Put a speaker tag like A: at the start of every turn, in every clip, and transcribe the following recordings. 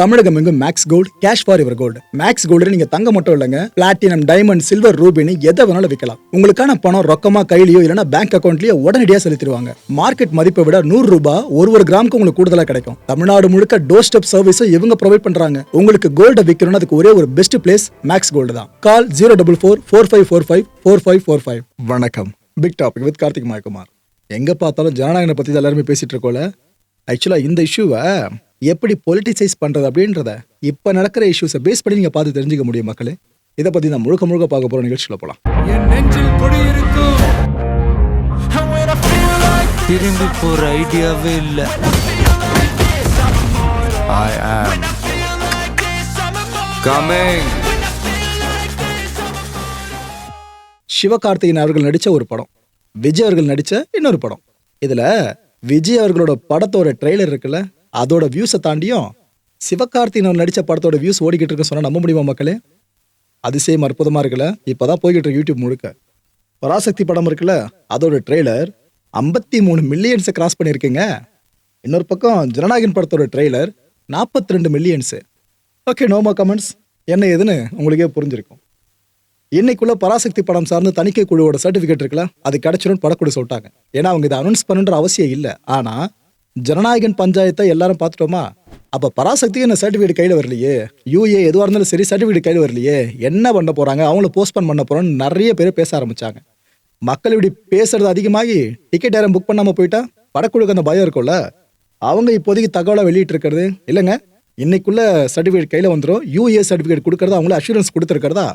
A: தமிழகம் எங்கும் Max Gold cash for இவர் gold Max Gold நீங்க தங்க மட்டும் இல்லைங்க. பிளாட்டினம் டைமண்ட் சில்வர் ரூபினி எதை வேணாலும் விற்கலாம் உங்களுக்கான பணம் ரொக்கமா கையிலயோ இல்லைன்னா பேங்க் அக்கௌண்ட்லயோ உடனடியாக செலுத்திடுவாங்க. மார்க்கெட் மதிப்பை விட நூறு ரூபாய் ஒரு ஒரு கிராமுக்கு உங்களுக்கு கூடுதலா கிடைக்கும். தமிழ்நாடு முழுக்க டோர் ஸ்டெப் சர்வீஸும் இவங்க ப்ரொவைட் பண்றாங்க. உங்களுக்கு கோல்ட விற்கணும்னு அதுக்கு ஒரே ஒரு பெஸ்ட் பிளேஸ் மேக்ஸ் கோல்டு தான். Call zero double four four five four five four five four five வணக்கம். Big topic with Karthik Mayakumar எங்க பார்த்தாலும் ஜனநாயகனை பத்தி எல்லாருமே பேசிட்டு இருக்கோம்ல. ஆக்சுவலா இந்த இஷ்யூவை எப்படி பொலிட்டிசைஸ் பண்றது அப்படின்றத இப்ப நடக்கிற இஷ்யூஸை பேஸ் பண்ணி நீங்க பார்த்து தெரிஞ்சுக்க முடியும் மக்களே. இதை பத்தி நான் முழுக்க முழுக்க பார்க்க போற நிகழ்ச்சியில
B: I like
C: திரும்பி போற ஐடியாவே இல்ல. ஆம் கமிங்
A: சிவகார்த்திகேயன் அவர்கள் நடிச்ச ஒரு படம். விஜய் அவர்கள் நடிச்ச இன்னொரு படம். இதுல விஜய் அவர்களோட படத்தோட ட்ரெய்லர் இருக்குல்ல அதோட வியூஸை தாண்டியும் சிவகார்த்திகேயன் நடித்த படத்தோட வியூஸ் ஓடிக்கிட்டு இருக்குன்னு சொன்னால் நம்ப முடியுமா மக்களே? அதிசயம் அற்புதமாக இருக்குல்ல? இப்பதான் போய்கிட்டு இருக்கு யூடியூப் முழுக்க. பராசக்தி படம் இருக்குல்ல? அதோட ட்ரெய்லர் ஐம்பத்தி மூணு மில்லியன்ஸை கிராஸ் பண்ணியிருக்குங்க. இன்னொரு பக்கம் ஜனநாயகன் படத்தோட ட்ரெய்லர் நாற்பத்தி ரெண்டு மில்லியன்ஸு ஓகே நோமா கமெண்ட்ஸ் என்ன ஏதுன்னு உங்களுக்கே புரிஞ்சிருக்கும். இன்னைக்குள்ள பராசக்தி படம் சார்ந்து தணிக்கை குழுவோட சர்டிஃபிகேட் இருக்குல்ல? அது கிடைச்சிடும் படக்குழு சொல்லிட்டாங்க. ஏன்னா அவங்க இதை அனௌன்ஸ் பண்ணுன்ற அவசியம் இல்லை. ஆனால் ஜனநாயகன் பஞ்சாயத்தை எல்லாரும் பார்த்துட்டோமா? அப்ப பராசக்திக்கு என்ன சர்டிபிகேட் கையில் வரலையே? யூஏ எதுவாக இருந்தாலும் சரி சர்டிபிகேட் கையில் வரலையே? என்ன பண்ண போறாங்க? அவங்கள போஸ்ட்போன் பண்ண போறோம்னு நிறைய பேர் பேச ஆரம்பிச்சாங்க. மக்கள் இப்படி பேசுறது அதிகமாகி டிக்கெட் யாரும் புக் பண்ணாம போயிட்டா? படக்குழுக்கு அந்த பயம் இருக்கும்ல. அவங்க இப்போதைக்கு தகவலை வெளியிட்டு இருக்கிறது. இல்லைங்க. இன்னைக்குள்ள சர்டிபிகேட் கையில் வந்துடும் யூஏ சர்டிபிகேட் கொடுக்கறதா? அவங்கள அஷூரன்ஸ் கொடுத்துருக்கிறதா?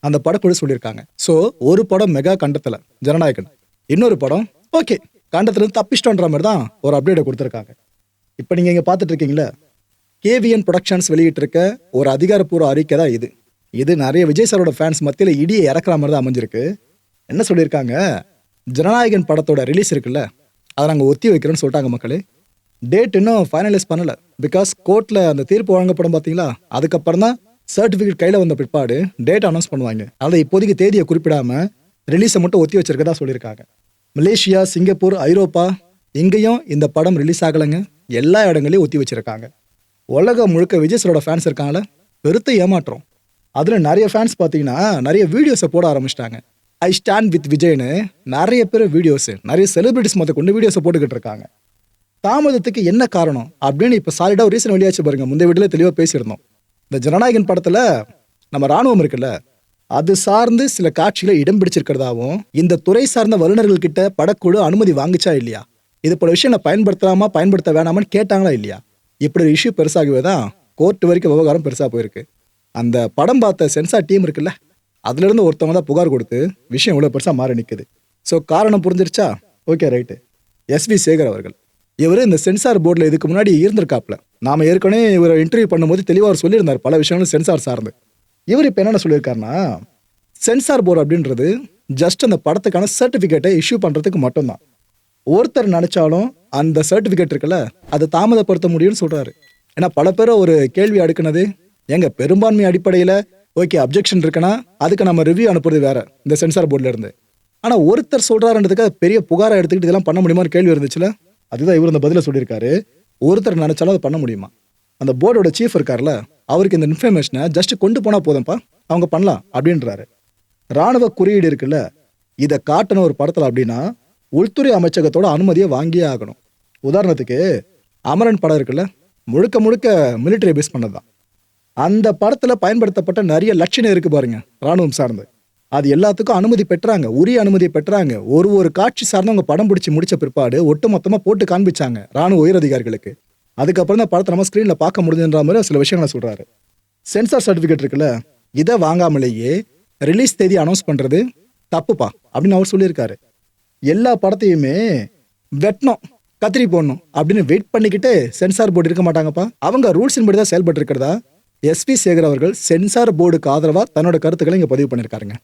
A: அந்த படக்குழு சொல்லியிருக்காங்க. ஸோ ஒரு படம் மெகா கண்டத்தில் ஜனநாயகன். இன்னொரு படம் ஓகே காண்டத்திலிருந்து தப்பிச்சிட்டோன்ற மாதிரி தான் ஒரு அப்டேட்டை கொடுத்துருக்காங்க. இப்போ நீங்கள் இங்கே பார்த்துட்டு இருக்கீங்களா கேவிஎன் ப்ரொடக்ஷன்ஸ் வெளியிட்டிருக்க ஒரு அதிகாரப்பூர்வ அறிக்கை தான் இது. இது நிறைய விஜய் சாரோட ஃபேன்ஸ் மத்தியில் இடியை இறக்குற மாதிரி தான் அமைஞ்சிருக்கு. என்ன சொல்லியிருக்காங்க? ஜனநாயகன் படத்தோட ரிலீஸ் இருக்குல்ல அதை நாங்கள் ஒத்தி வைக்கிறோன்னு சொல்லிட்டாங்க மக்களே. டேட் இன்னும் ஃபைனலைஸ் பண்ணலை பிகாஸ் கோர்ட்டில் அந்த தீர்ப்பு வழங்கப்படும் பார்த்தீங்களா அதுக்கப்புறம் தான் சர்டிஃபிகேட் கையில் வந்த பிற்பாடு டேட் அனௌன்ஸ் பண்ணுவாங்க. அதை இப்போதைக்கு தேதியை குறிப்பிடாம ரிலீஸை மட்டும் ஒத்தி வச்சிருக்கதா சொல்லியிருக்காங்க. மலேசியா சிங்கப்பூர் ஐரோப்பா இங்கேயும் இந்த படம் ரிலீஸ் ஆகலைங்க. எல்லா இடங்களையும் ஒத்தி வச்சிருக்காங்க. உலகம் முழுக்க விஜய் சாரோட ஃபேன்ஸ் இருக்காங்களே பெருத்த ஏமாற்றம் அதில் நிறைய ஃபேன்ஸ் பார்த்தீங்கன்னா நிறைய வீடியோஸை போட ஆரம்பிச்சிட்டாங்க. ஐ ஸ்டாண்ட் வித் விஜய்னு நிறைய பேர் வீடியோஸ் நிறைய செலிபிரிட்டிஸ் மொத்த கொண்டு வீடியோஸை போட்டுக்கிட்டு இருக்காங்க. தாமதத்துக்கு என்ன காரணம் அப்படின்னு இப்போ சாலிடாக ஒரு ரீசன் வெளியாச்சு பாருங்க. முந்தைய வீட்டில் தெளிவாக பேசியிருந்தோம். இந்த ஜனநாயகன் படத்தில் நம்ம ராணுவம் இருக்குல்ல அது சார்ந்து சில காட்சிகளை இடம் பிடிச்சிருக்கிறதாவும் இந்த துறை சார்ந்த வல்லுநர்கள் கிட்ட படக்குழு அனுமதி வாங்குச்சா இல்லையா? இது போல விஷயம் நான் பயன்படுத்தலாமா பயன்படுத்த வேணாமான்னு கேட்டாங்களா இல்லையா? இப்படி ஒரு இஷ்யூ பெருசாகவே தான் கோர்ட் வரைக்கும் விவகாரம் பெருசாக போயிருக்கு. அந்த படம் பார்த்த சென்சார் டீம் இருக்குல்ல அதுலேருந்து ஒருத்தவங்க தான் புகார் கொடுத்து விஷயம் இவ்வளோ பெருசாக மாறி நிற்குது ஸோ காரணம் புரிஞ்சிருச்சா? ஓகே ரைட்டு எஸ்வி சேகர் அவர்கள். இவர் இந்த சென்சார் போர்டில் இதுக்கு முன்னாடி இருந்திருக்காப்ல நாம ஏற்கனவே இவரை இன்டர்வியூ பண்ணும்போது தெளிவாக சொல்லியிருந்தார் பல விஷயங்களும் சென்சார் சார்ந்து. இவர் இப்போ என்னென்ன சொல்லியிருக்காருன்னா சென்சார் போர்டு அப்படின்றது ஜஸ்ட் அந்த படத்துக்கான சர்டிஃபிகேட்டை இஷ்யூ பண்ணுறதுக்கு மட்டும்தான். ஒருத்தர் நினச்சாலும் அந்த சர்டிஃபிகேட் இருக்குல்ல அதை தாமதப்படுத்த முடியும்னு சொல்கிறாரு ஏன்னா பல பேர் ஒரு கேள்வி அடுக்குனது எங்கள் பெரும்பான்மை அடிப்படையில் ஓகே அப்ஜெக்ஷன் இருக்குன்னா அதுக்கு நம்ம ரிவ்யூ அனுப்புறது வேற இந்த சென்சார் போர்டிலேருந்து ஆனால் ஒருத்தர் சொல்கிறாருன்றதுக்கு அது பெரிய புகாரை எடுத்துக்கிட்டு இதெல்லாம் பண்ண முடியுமான்னு கேள்வி இருந்துச்சுல அதுதான் இவர் இந்த பதிலை சொல்லியிருக்காரு. ஒருத்தர் நினச்சாலும் அதை பண்ண முடியுமா? அந்த போர்டோட சீஃப் இருக்கார்ல அவருக்கு இந்த இன்ஃபர்மேஷனை ஜஸ்ட் கொண்டு போனால் போதும்ப்பா. அவங்க பண்ணலாம் அப்படின்றாரு. ராணுவ குறியீடு இருக்குல்ல இதை காட்டணும் ஒரு படத்தில் அப்படின்னா உள்துறை அமைச்சகத்தோட அனுமதியை வாங்கியே ஆகணும். உதாரணத்துக்கு அமரன் படம் இருக்குல்ல முழுக்க முழுக்க மிலிட்டரி பேஸ் பண்ணது தான் அந்த படத்தில் பயன்படுத்தப்பட்ட நிறைய லட்சணம் இருக்குது பாருங்க ராணுவம் சார்ந்து. அது எல்லாத்துக்கும் அனுமதி பெற்றாங்க உரிய அனுமதி பெற்றாங்க. ஒரு ஒரு காட்சி சார்ந்தவங்க படம் பிடிச்சி முடிச்ச பிற்பாடு ஒட்டுமொத்தமாக போட்டு காண்பிச்சாங்க ராணுவ உயர் அதிகாரிகளுக்கு அதுக்கப்புறம் தான் படத்தை நம்ம ஸ்க்ரீனில் பார்க்க முடியுதுன்ற மாதிரி சில விஷயங்களை சொல்கிறாரு சென்சார் சர்டிஃபிகேட் இருக்குல்ல இதை வாங்காமலேயே ரிலீஸ் தேதி அனௌன்ஸ் பண்ணுறது தப்புப்பா அப்படின்னு அவர் சொல்லியிருக்காரு. எல்லா படத்தையுமே வெட்டணும் கத்திரி போடணும் அப்படின்னு வெயிட் பண்ணிக்கிட்டு சென்சார் போர்டு இருக்க மாட்டாங்கப்பா. அவங்க ரூல்ஸின் படி தான் செயல்பட்டு இருக்கிறதா எஸ்பி சேகர் அவர்கள் சென்சார் போர்டுக்கு ஆதரவாக தன்னோட கருத்துக்களை இங்கே பதிவு பண்ணியிருக்காருங்க.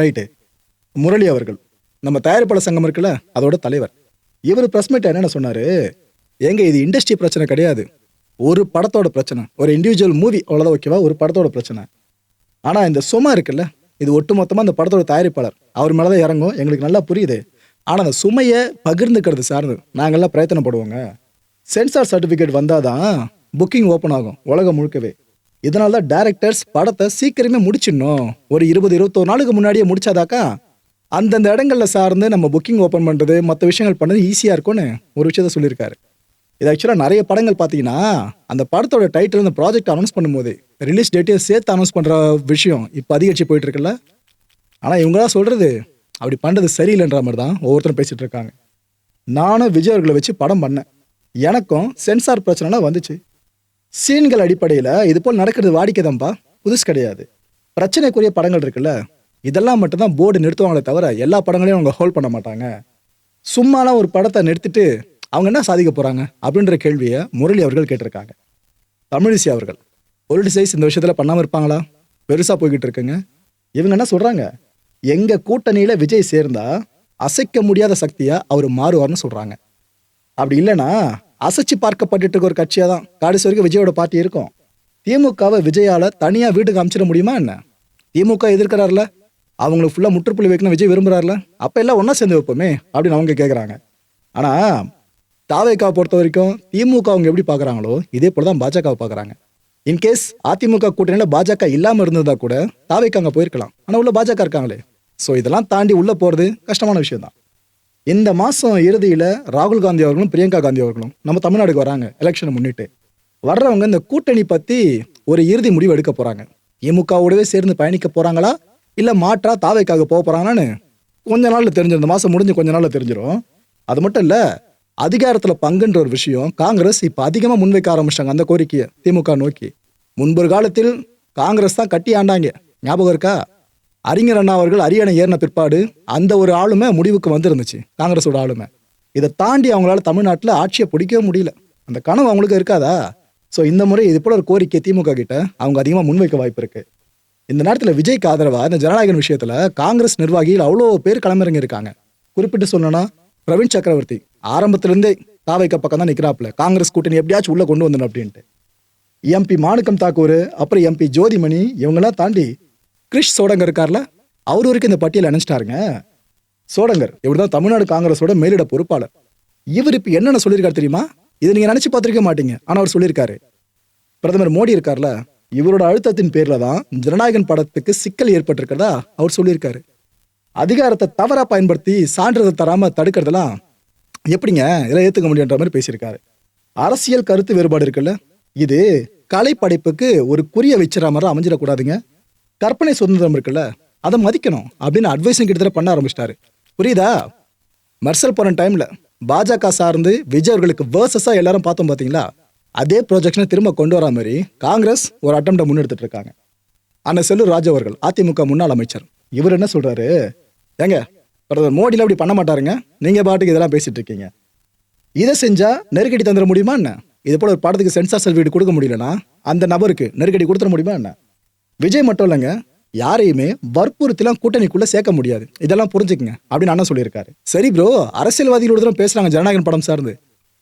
A: ரைட்டு முரளி அவர்கள் நம்ம தயாரிப்பாளர் சங்கம் இருக்குல்ல அதோட தலைவர். இவர் ப்ரெஸ் மீட் என்னென்ன சொன்னார்? ஏங்க இது இண்டஸ்ட்ரி பிரச்சனை கிடையாது. ஒரு படத்தோட பிரச்சனை. ஒரு இண்டிவிஜுவல் மூவி அவ்வளோதான் ஓகேவா ஒரு படத்தோட பிரச்சனை. ஆனால் இந்த சும்மா இருக்குல்ல? இது ஒட்டுமொத்தமாக அந்த படத்தோட தயாரிப்பாளர். அவர் மேலே தான் இறங்கும். எங்களுக்கு நல்லா புரியுது. ஆனால் அந்த சுமையை பகிர்ந்துக்கிறது சார்ந்து நாங்கள்லாம் பிரயத்தனப்படுவோங்க. சென்சார் சர்டிஃபிகேட் வந்தால் தான் புக்கிங் ஓப்பன் ஆகும் உலகம் முழுக்கவே. இதனால தான் டேரக்டர்ஸ் படத்தை சீக்கிரமே முடிச்சிடணும். ஒரு இருபது இருபத்தோரு நாளுக்கு முன்னாடியே முடிச்சாதாக்கா அந்தந்த இடங்களில் சார்ந்து நம்ம புக்கிங் ஓப்பன் பண்ணுறது மற்ற விஷயங்கள் பண்ணுறது ஈஸியாக இருக்கும்னு ஒரு விஷயத்த சொல்லியிருக்காரு. இது ஆக்சுவலாக நிறைய படங்கள் பார்த்தீங்கன்னா அந்த படத்தோட டைட்டில் இந்த ப்ராஜெக்ட் அனௌன்ஸ் பண்ணும்போது ரிலீஸ் டேட்டையும் சேர்த்து அனௌன்ஸ் பண்ணுற விஷயம் இப்போ அதிகரிச்சு போயிட்டு இருக்குல்ல? ஆனால் இவங்களா சொல்கிறது அப்படி பண்ணுறது சரியில்லைன்ற மாதிரி தான் ஒவ்வொருத்தரும் பேசிகிட்டு இருக்காங்க. நானும் விஜய் அவர்களை வச்சு படம் பண்ணேன். எனக்கும் சென்சார் பிரச்சனைலாம் வந்துச்சு. சீன்கள் அடிப்படையில் இது போல் நடக்கிறது வாடிக்கைதான்ப்பா புதுசு கிடையாது. பிரச்சனைக்குரிய படங்கள் இருக்குல்ல. இதெல்லாம் மட்டும்தான் போர்டு நிறுத்துவாங்களே தவிர எல்லா படங்களையும் அவங்க ஹோல்ட் பண்ண மாட்டாங்க. சும்மாலாம் ஒரு படத்தை நிறுத்திட்டு அவங்க என்ன சாதிக்க போகிறாங்க அப்படின்ற கேள்வியை முரளி அவர்கள் கேட்டிருக்காங்க. தமிழிசை அவர்கள் பொலிட்டிசைஸ் இந்த விஷயத்தில் பண்ணாமல் இருப்பாங்களா? பெருசாக போய்கிட்டு இருக்குங்க. இவங்க என்ன சொல்கிறாங்க எங்கள் கூட்டணியில் விஜய் சேர்ந்தா அசைக்க முடியாத சக்தியாக அவர் மாறுவார்னு சொல்கிறாங்க அப்படி இல்லைன்னா அசைச்சு பார்க்கப்பட்டுட்டு இருக்க ஒரு கட்சியாக தான் கடைசி வரைக்கும் விஜயோட பார்ட்டி இருக்கும். திமுகவை விஜயால் தனியாக வீட்டுக்கு அமைச்சிட முடியுமா என்ன? திமுக எதிர்க்கிறார்ல? அவங்களுக்கு ஃபுல்லாக முற்றுப்புள்ளி வைக்கணும் விஜய் விரும்புகிறார்ல அப்போ எல்லாம் ஒன்றா சேர்ந்து வைப்போமே அப்படின்னு அவங்க கேட்குறாங்க ஆனால் தாவேக்காவை பொறுத்த வரைக்கும் திமுக அவங்க எப்படி பார்க்குறாங்களோ இதே போல தான் பாஜகவை பார்க்குறாங்க. இன்கேஸ் அதிமுக கூட்டணியில் பாஜக இல்லாமல் இருந்ததா கூட தாவேக்கா அங்க போயிருக்கலாம். ஆனால் உள்ள பாஜக இருக்காங்களே. ஸோ இதெல்லாம் தாண்டி உள்ளே போகிறது கஷ்டமான விஷயம் தான் இந்த மாதம் இறுதியில் ராகுல் காந்தி அவர்களும் பிரியங்கா காந்தி அவர்களும் நம்ம தமிழ்நாடுக்கு வராங்க எலெக்ஷனை முன்னிட்டு. வர்றவங்க இந்த கூட்டணி பற்றி ஒரு இறுதி முடிவு எடுக்க போகிறாங்க திமுகவோடவே சேர்ந்து பயணிக்க போகிறாங்களா இல்லை மாற்றா தாவைக்காக போக போகிறாங்களான்னு கொஞ்ச நாளில் தெரிஞ்சிடும் இந்த மாதம் முடிஞ்சு கொஞ்ச நாளில் தெரிஞ்சிடும் அது மட்டும் இல்லை அதிகாரத்தில் பங்குன்ற ஒரு விஷயம் காங்கிரஸ் இப்போ அதிகமாக முன்வைக்க ஆரம்பிச்சிட்டாங்க அந்த கோரிக்கையை திமுக நோக்கி. முன்பொரு காலத்தில் காங்கிரஸ் தான் கட்டி ஆண்டாங்க. ஞாபகம் இருக்கா? அறிஞர் அண்ணா அவர்கள் அரியணை ஏறின பிற்பாடு அந்த ஒரு ஆளுமை முடிவுக்கு வந்திருந்துச்சு காங்கிரஸோட ஆளுமை. இதை தாண்டி அவங்களால தமிழ்நாட்டில் ஆட்சியை பிடிக்கவே முடியல. அந்த கனவு அவங்களுக்கு இருக்காதா? ஸோ இந்த முறை இது போல ஒரு கோரிக்கை திமுக கிட்ட அவங்க அதிகமாக முன்வைக்க வாய்ப்பு இருக்கு. இந்த நேரத்தில் விஜய்க்கு ஆதரவாக இந்த ஜனநாயகன் விஷயத்தில் காங்கிரஸ் நிர்வாகிகள் அவ்வளோ பேர் களமிறங்கி இருக்காங்க குறிப்பிட்டு சொல்லணும்னா பிரவீன் சக்கரவர்த்தி ஆரம்பத்திலிருந்தே தாவைக்க பக்கம் தான் நிற்கிறாப்புல காங்கிரஸ் கூட்டணி எப்படியாச்சும் உள்ள கொண்டு வந்தணும் அப்படின்ட்டு. எம்பி மாணிக்கம் தாக்கூர் அப்புறம் எம்பி ஜோதிமணி இவங்கெல்லாம் தாண்டி கிரிஷ் சோடங்கர் இருக்கார்ல அவர் வரைக்கும் இந்த பட்டியல் அணைச்சிட்டாருங்க சோடங்கர் இவர் தான் தமிழ்நாடு காங்கிரஸோட மேலிட பொறுப்பாளர். இவர் இப்போ என்னென்ன சொல்லியிருக்காரு தெரியுமா? இதை நீங்கள் நினச்சி பார்த்துருக்க மாட்டீங்க. ஆனால் அவர் சொல்லியிருக்காரு. பிரதமர் மோடி இருக்கார்ல இவரோட அழுத்தத்தின் பேரில் தான் ஜனநாயகன் படத்துக்கு சிக்கல் ஏற்பட்டிருக்கிறதா அவர் சொல்லியிருக்காரு. அதிகாரத்தை தவறாக பயன்படுத்தி சான்றிதழ் தராமல் தடுக்கிறதெல்லாம் எப்படிங்க? இதெல்லாம் ஏற்றுக்க முடியுன்ற மாதிரி பேசியிருக்காரு. அரசியல் கருத்து வேறுபாடு இருக்குல்ல? இது கலை படைப்புக்கு ஒரு குறிய வச்சுற மாதிரி அமைஞ்சிடக்கூடாதுங்க. கற்பனை சுதந்திரம் இருக்குல்ல? அதை மதிக்கணும் அப்படின்னு அட்வைஸும் கிட்டத்தட்ட பண்ண ஆரம்பிச்சிட்டாரு. புரியுதா? மர்சல் போன டைமில் பாஜக சார்ந்து விஜய் அவர்களுக்கு வேர்சஸாக எல்லாரும் பார்த்தோம் பார்த்தீங்களா அதே ப்ரொஜெக்ஷனை திரும்ப கொண்டு வரா மாதிரி காங்கிரஸ் ஒரு அட்டம்ப்டை முன்னெடுத்துட்டு இருக்காங்க. அண்ணன் செல்லூர் ராஜ் அவர்கள் அதிமுக முன்னாள் அமைச்சர். இவர் என்ன சொல்றாரு? ஏங்க பிரதமர் மோடியில் அப்படி பண்ண மாட்டாருங்க. நீங்கள் பாட்டுக்கு இதெல்லாம் பேசிகிட்டு இருக்கீங்க. இதை செஞ்சால் நெருக்கடி தந்துட முடியுமா என்ன? இது போல் ஒரு படத்துக்கு சென்சார் சர்டிஃபிகேட் கொடுக்க முடியலன்னா அந்த நபருக்கு நெருக்கடி கொடுத்துட முடியுமா என்ன? விஜய் மட்டும் இல்லைங்க யாரையுமே வற்புறுத்திலாம் கூட்டணிக்குள்ளே சேர்க்க முடியாது. இதெல்லாம் புரிஞ்சுக்குங்க அப்படின்னு அண்ணன் சொல்லியிருக்காரு. சரி ப்ரோ அரசியல்வாதிகளோட தான் பேசுறாங்க ஜனநாயகன் படம் சார்ந்து.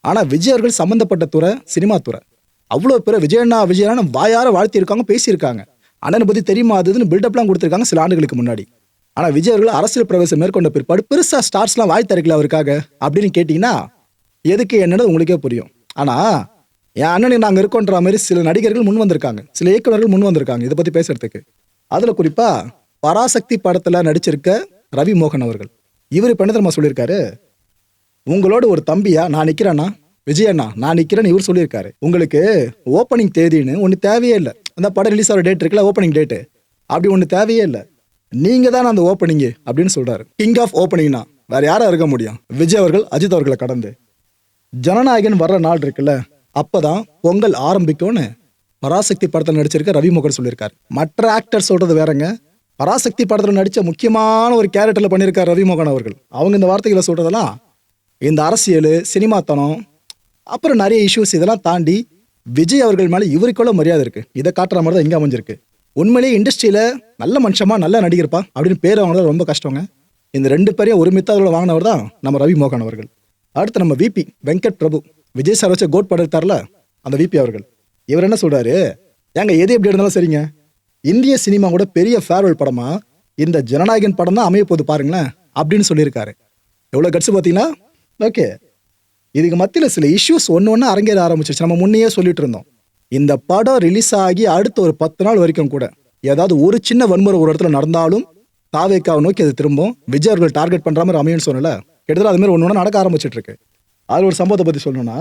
A: ஆனால் விஜய் அவர்கள் சம்மந்தப்பட்ட துறை சினிமா துறை. அவ்வளோ பேர் விஜயண்ணா விஜயண்ணா வாயார வாழ்த்தியிருக்காங்க பேசியிருக்காங்க. அண்ணனை பற்றி தெரியுமா அதுன்னு பில்டப்லாம் கொடுத்துருக்காங்க சில ஆண்டுகளுக்கு முன்னாடி. ஆனா விஜய் அவர்கள் அரசியல் பிரவேசம் மேற்கொண்ட பிற்பாடு பெருசா ஸ்டார்ஸ்லாம் வாய் திறக்கல அவருக்காக அப்படின்னு கேட்டீங்கன்னா எதுக்கு என்னன்னு உங்களுக்கே புரியும். ஆனா என் அண்ணனுக்கு நாங்க இருக்கோன்ற மாதிரி சில நடிகர்கள் முன் வந்திருக்காங்க. சில இயக்குநர்கள் முன் வந்திருக்காங்க இதை பத்தி பேசுறதுக்கு. அதுல குறிப்பா பராசக்தி படத்துல நடிச்சிருக்க ரவி மோகன் அவர்கள். இவர் இப்போ என்ன தெரியுமா சொல்லியிருக்காரு? உங்களோட ஒரு தம்பியா நான் நிக்கிறேன்னா விஜயண்ணா நான் நிக்கிறேன்னு இவர் சொல்லியிருக்காரு. உங்களுக்கு ஓப்பனிங் தேதின்னு ஒன்று தேவையே இல்லை. அந்த படம் ரிலீஸ் ஆகிற டேட் இருக்குல்ல ஓப்பனிங் டேட்டு அப்படி ஒன்று தேவையே இல்லை. நீங்க தான் அந்த ஓப்பனிங்கு அப்படின்னு சொல்றாரு. கிங் ஆஃப் ஓப்பனிங்னா வேற யாரா இருக்க முடியும்? விஜய் அவர்கள் அஜித் அவர்களை கடந்து. ஜனநாயகன் வர்ற நாள் இருக்குல்ல அப்பதான் பொங்கல் ஆரம்பிக்கும்னு பராசக்தி படத்தில் நடிச்சிருக்க ரவி முகர் சொல்லியிருக்காரு. மற்ற ஆக்டர் சொல்றது வேறங்க. பராசக்தி படத்தில் நடித்த முக்கியமான ஒரு கேரக்டரில் பண்ணியிருக்கார் ரவிமோகன் அவர்கள். அவங்க இந்த வார்த்தைகளை சொல்கிறதெல்லாம் இந்த அரசியல் சினிமாத்தனம் அப்புறம் நிறைய இஷ்யூஸ் இதெல்லாம் தாண்டி விஜய் அவர்கள் மேலே இவருக்குள்ள மரியாதை இருக்குது இதை காட்டுற மாதிரி தான் இங்கே அமைஞ்சிருக்கு. உண்மையிலேயே இண்டஸ்ட்ரியில நல்ல மனுஷமா நல்ல நடிகர்ப்பா அப்படின்னு பேர் வாங்கினது ரொம்ப கஷ்டங்க. இந்த ரெண்டு பேரையும் ஒரு மித்தாதோட வாங்கினவர் தான் நம்ம ரவி மோகன் அவர்கள். அடுத்து நம்ம விபி வெங்கட் பிரபு. விஜய் சார் வச்ச கோட் படம் எடுத்தார்ல அந்த விபி அவர்கள். இவர் என்ன சொல்றாரு? ஏங்க எது எப்படி இருந்தாலும் சரிங்க. இந்திய சினிமா கூட பெரிய ஃபேர்வெல் படமா? இந்த ஜனநாயகன் படம் தான் அமைய போகுது பாருங்களேன் அப்படின்னு சொல்லியிருக்காரு. எவ்வளோ கட்ஸ் பார்த்தீங்கன்னா ஓகே இதுக்கு மத்தியில் சில இஷ்யூஸ் ஒன்று ஒன்று அரங்கேற ஆரம்பிச்சிருச்சு. நம்ம முன்னையே சொல்லிட்டு இருந்தோம். இந்த படம் ரிலீஸ் ஆகி அடுத்த ஒரு பத்து நாள் வரைக்கும் கூட. ஏதாவது ஒரு சின்ன வன்முறை ஒரு இடத்துல நடந்தாலும் தாவேக்காவை நோக்கி அது திரும்பும். விஜய் அவர்கள் டார்கெட் பண்ற மாதிரி அமையும்னு சொன்னல கிட்டத்தட்ட அது மாதிரி ஒன்று ஒன்று நடக்க ஆரம்பிச்சிட்டு இருக்கு அது ஒரு சம்பவத்தை பத்தி சொல்லணும்னா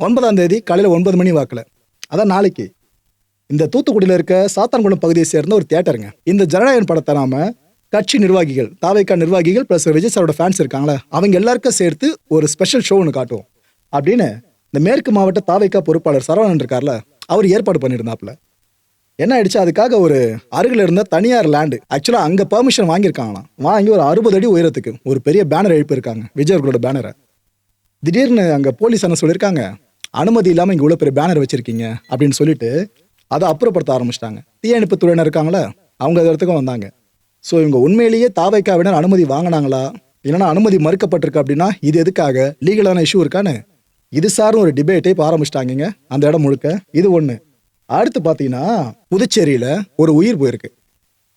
A: ஒன்பதாம் தேதி காலையில ஒன்பது மணி வாக்கில் அதான் நாளைக்கு இந்த தூத்துக்குடியில் இருக்க சாத்தான்குளம் பகுதியை சேர்ந்த ஒரு தியேட்டருங்க. இந்த ஜனநாயகன் படத்தை நாம கட்சி நிர்வாகிகள் தாவேக்கா நிர்வாகிகள் ப்ளஸ் விஜய் சாரோட ஃபேன்ஸ் இருக்காங்களே அவங்க எல்லாருக்கும் சேர்த்து ஒரு ஸ்பெஷல் ஷோ ஒன்று காட்டுவோம். அப்படின்னு இந்த மேற்கு மாவட்ட தாவைக்கா பொறுப்பாளர் சரவணன் இருக்கார்ல அவர் ஏற்பாடு பண்ணியிருந்தாப்புல. என்ன ஆயிடுச்சு? அதுக்காக ஒரு அருகில் இருந்த தனியார் லேண்டு ஆக்சுவலாக அங்கே பெர்மிஷன் வாங்கியிருக்காங்களாம். வாங்கி ஒரு அறுபது அடி உயரத்துக்கு ஒரு பெரிய பேனர் எழுப்பியிருக்காங்க விஜய் அவர்களோட பேனரை திடீர்னு அங்கே போலீஸ் என்ன சொல்லியிருக்காங்க? அனுமதி இல்லாமல் இங்கே இவ்வளோ பெரிய பேனர் வச்சுருக்கீங்க அப்படின்னு சொல்லிட்டு அதை அப்புறப்படுத்த ஆரம்பிச்சிட்டாங்க. தீயணைப்பு துறையினர் இருக்காங்களே அவங்க இடத்துக்கும் வந்தாங்க. ஸோ இவங்க உண்மையிலேயே தாவைக்காவினர் அனுமதி வாங்கினாங்களா? இல்லைன்னா அனுமதி மறுக்கப்பட்டிருக்கு அப்படின்னா இது எதுக்காக? லீகலான இஷ்யூ இருக்கான்னு இது சார்ந்த ஒரு டிபேட்டே இப்போ ஆரம்பிச்சிட்டாங்க அந்த இடம் முழுக்க. இது ஒன்று அடுத்து பார்த்தீங்கன்னா புதுச்சேரியில் ஒரு உயிர் போயிருக்கு.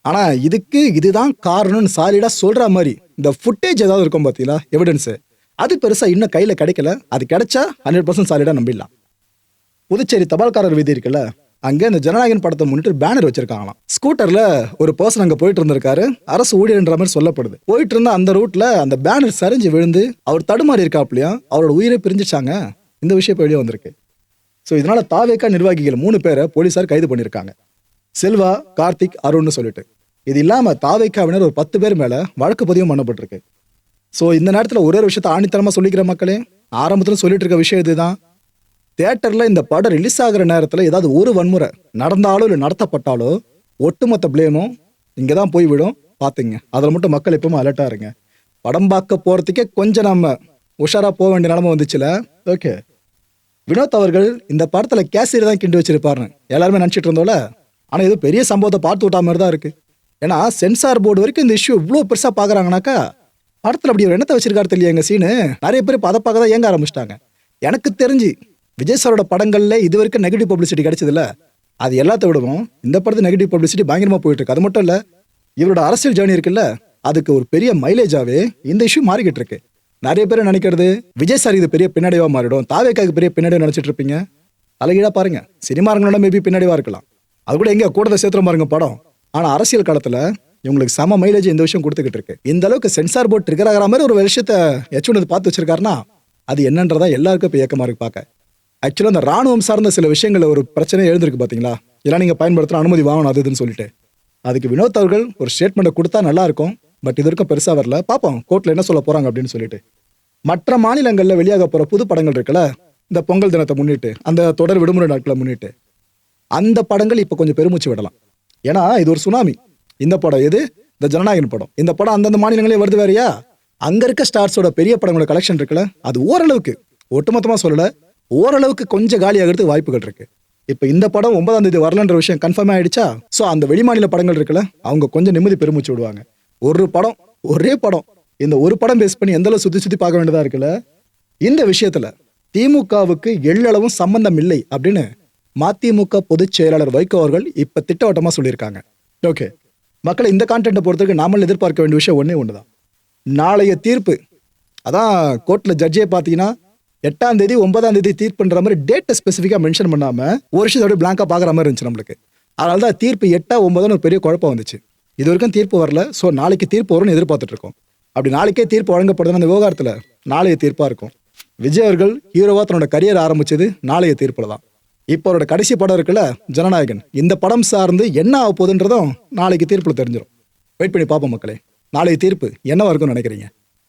A: ஆனால் இதுக்கு இதுதான் காரணம்னு சாலிடாக சொல்கிற மாதிரி இந்த ஃபுட்டேஜ் ஏதாவது இருக்கும் பார்த்தீங்களா எவிடன்ஸு அது பெருசாக இன்னும் கையில் கிடைக்கல. அது கிடைச்சா ஹண்ட்ரட் பர்சன்ட் சாலிடாக நம்பிடலாம். புதுச்சேரி தபால்காரர் வீதி இருக்குல்ல அங்கே இந்த ஜனநாயகன் படத்தை முன்னிட்டு பேனர் வச்சிருக்காங்களாம். ஸ்கூட்டர்ல ஒரு பர்சன் அங்கே போயிட்டு இருந்திருக்காரு. அரசு ஊழியர்ன்ற மாதிரி சொல்லப்படுது. போயிட்டு இருந்த அந்த ரூட்ல அந்த பேனர் சரிஞ்சு விழுந்து அவர் தடுமாறி இருக்காப்லையா? அவரோட உயிரை பிரிஞ்சுச்சாங்க. இந்த விஷயம் இப்போ வெளியே வந்திருக்கு. ஸோ இதனால தாவேக்கா நிர்வாகிகள் மூணு பேரை போலீசார் கைது பண்ணியிருக்காங்க. செல்வா கார்த்திக் அருண்னு சொல்லிட்டு. இது இல்லாமல் தாவேக்காவினர் ஒரு பத்து பேர் மேலே வழக்கு பதிவும் பண்ணப்பட்டிருக்கு. ஸோ இந்த நேரத்தில் ஒரே ஒரு விஷயத்த ஆணித்தரமாக சொல்லிக்கிற மக்களே ஆரம்பத்தில் சொல்லிட்டு இருக்க விஷயம் இதுதான். தேட்டரில் இந்த படம் ரிலீஸ் ஆகிற நேரத்தில் ஏதாவது ஒரு வன்முறை நடந்தாலோ இல்லை நடத்தப்பட்டாலோ ஒட்டுமொத்த பிளேமும் இங்கே தான் போய் விடும். பார்த்துங்க அதில் மட்டும் மக்கள் எப்பவுமே அலர்ட்டாக இருங்க. படம் பார்க்க போகிறதுக்கே கொஞ்சம் நம்ம உஷாராக போக வேண்டிய நிலமை வந்துச்சுல? ஓகே வினோத் அவர்கள் இந்த படத்தில் கேசரி தான் கிண்டி வச்சிருப்பாருன்னு எல்லாருமே நினச்சிட்டு இருந்தோம்ல? ஆனால் இது பெரிய சம்பவத்தை பார்த்து விட்டா மாதிரி தான் இருக்குது ஏன்னா சென்சார் போர்டு வரைக்கும் இந்த இஷ்யூ இவ்வளோ பெருசாக பார்க்குறாங்கனாக்கா படத்தில் அப்படி ஒரு எண்ணத்தை வச்சிருக்காரு தெரியல சீனு? நிறைய பேர் இப்போ அதை பார்க்க தான் ஏங்க ஆரம்பிச்சிட்டாங்க. எனக்கு தெரிஞ்சு விஜய் சாரோட படங்கள்ல இது வரைக்கும் நெகட்டிவ் பப்ளிசிட்டி கிடைச்சதில்ல. அது எல்லாத்த விடவும் இந்த படத்து நெகட்டிவ் பப்ளிசிட்டி பயங்கரமா போயிட்டு இருக்கு அது மட்டும் இல்ல இவரோட அரசியல் ஜேர்னி இருக்குல்ல அதுக்கு ஒரு பெரிய மைலேஜாவே இந்த இஷ்யூ மாறிக்கிட்டு இருக்கு. நிறைய பேர் நினைக்கிறது? விஜய் சார் இது பெரிய பின்னடைவா மாறிடும். தாவேக்காக்கு பெரிய பின்னடைவு நினைச்சிட்டு இருப்பீங்க. தலைகீழா பாருங்க. சினிமாங்களோட மேபி பின்னடைவா இருக்கலாம். அது கூட எங்க கூடத சேர்த்துற பாருங்க படம். ஆனா அரசியல் காலத்துல இவங்களுக்கு சம மைலேஜ் இந்த விஷயம் கொடுத்துக்கிட்டு இருக்கு. இந்த அளவுக்கு சென்சார் போர்ட் ட்ரிகர் ஆகிற மாதிரி ஒரு விஷயத்த எச் பார்த்து வச்சிருக்காருன்னா அது என்னன்றதா எல்லாருக்கும் இப்போ ஏக்கமா இருக்கு பார்க்க. ஆக்சுவலாக அந்த ராணுவம் சார்ந்த சில விஷயங்களில் ஒரு பிரச்சனை எழுந்திருக்கு பார்த்தீங்களா இதெல்லாம் நீங்கள் பயன்படுத்துகிற அனுமதி வாங்கணும் அது இதுன்னு சொல்லிட்டு. அதுக்கு வினோத் அவர்கள் ஒரு ஸ்டேட்மெண்ட்டை கொடுத்தா நல்லா இருக்கும். பட் இது வரைக்கும் பெருசாக வரல. பார்ப்போம் கோர்ட்டில் என்ன சொல்ல போகிறாங்க அப்படின்னு சொல்லிட்டு. மற்ற மாநிலங்களில் வெளியாக போகிற புது படங்கள் இருக்குல்ல? இந்த பொங்கல் தினத்தை முன்னிட்டு அந்த தொடர் விடுமுறை நாட்களை முன்னிட்டு. அந்த படங்கள் இப்போ கொஞ்சம் பெருமூச்சு விடலாம். ஏன்னா இது ஒரு சுனாமி இந்த படம் எது? இந்த ஜனநாயகன் படம். இந்த படம் அந்தந்த மாநிலங்களே வருது வேறையா? அங்கே இருக்க ஸ்டார்ஸோட பெரிய படங்களோட கலெக்ஷன் இருக்குல்ல? அது ஓரளவுக்கு. ஒட்டுமொத்தமாக சொல்லலை. ஓரளவுக்கு கொஞ்சம் காலியாகிறதுக்கு வாய்ப்புகள் இருக்கு. இப்போ இந்த படம் ஒன்பதாம் தேதி வரலன்ற விஷயம் கன்ஃபார்ம் ஆயிடுச்சா? ஸோ அந்த வெளிமாநில படங்கள் இருக்குல்ல அவங்க கொஞ்சம் நிம்மதி பெருமிச்சு விடுவாங்க. ஒரு படம் ஒரே படம் இந்த ஒரு படம் பேஸ் பண்ணி எந்தளவு சுற்றி சுத்தி சுத்தி பார்க்க வேண்டியதா இருக்குல்ல? இந்த விஷயத்துல திமுகவுக்கு எள்ளளவும் சம்பந்தம் இல்லை அப்படின்னு மதிமுக பொதுச் செயலாளர் வைகோ அவர்கள் இப்ப திட்டவட்டமா சொல்லியிருக்காங்க. ஓகே மக்களை இந்த கான்டென்ட்டை பொறுத்தவரைக்கும் நாமல் எதிர்பார்க்க வேண்டிய விஷயம் ஒன்றே ஒன்று தான் நாளைய தீர்ப்பு அதான் கோர்ட்டில் ஜட்ஜே பார்த்தீங்கன்னா எட்டாம் தேதி ஒன்பதாம் தேதி தீர்ப்புன்ற மாதிரி டேட்டை ஸ்பெசிஃபிக்காக மென்ஷன் பண்ணாமல் ஒரு விஷயத்தை அப்படியே பிளாங்காக பார்க்குற மாதிரி இருந்துச்சு நம்மளுக்கு. அதனால தான் தீர்ப்பு எட்டா ஒன்பதுன்னு ஒரு பெரிய குழப்பம் வந்துச்சு. இது வரைக்கும் தீர்ப்பு வரல. ஸோ நாளைக்கு தீர்ப்பு வரும்னு எதிர்பார்த்துட்டு இருக்கோம். அப்படி நாளைக்கே தீர்ப்பு வழங்கப்படுதுன்னு அந்த விவகாரத்தில் நாளைய தீர்ப்பாக இருக்கும். விஜய் அவர்கள் ஹீரோவாக தன்னோட கரியர் ஆரம்பிச்சது நாளைய தீர்ப்பில் தான். இப்போ அவரோட கடைசி படம் இருக்குல்ல ஜனநாயகன். இந்த படம் சார்ந்து என்ன ஆக போகுதுன்றதும் நாளைக்கு தீர்ப்பில் தெரிஞ்சிடும் வெயிட் பண்ணி பார்ப்போம் மக்களே. நாளைய தீர்ப்பு என்னவா இருக்கும்னு நினைக்கிறீங்க?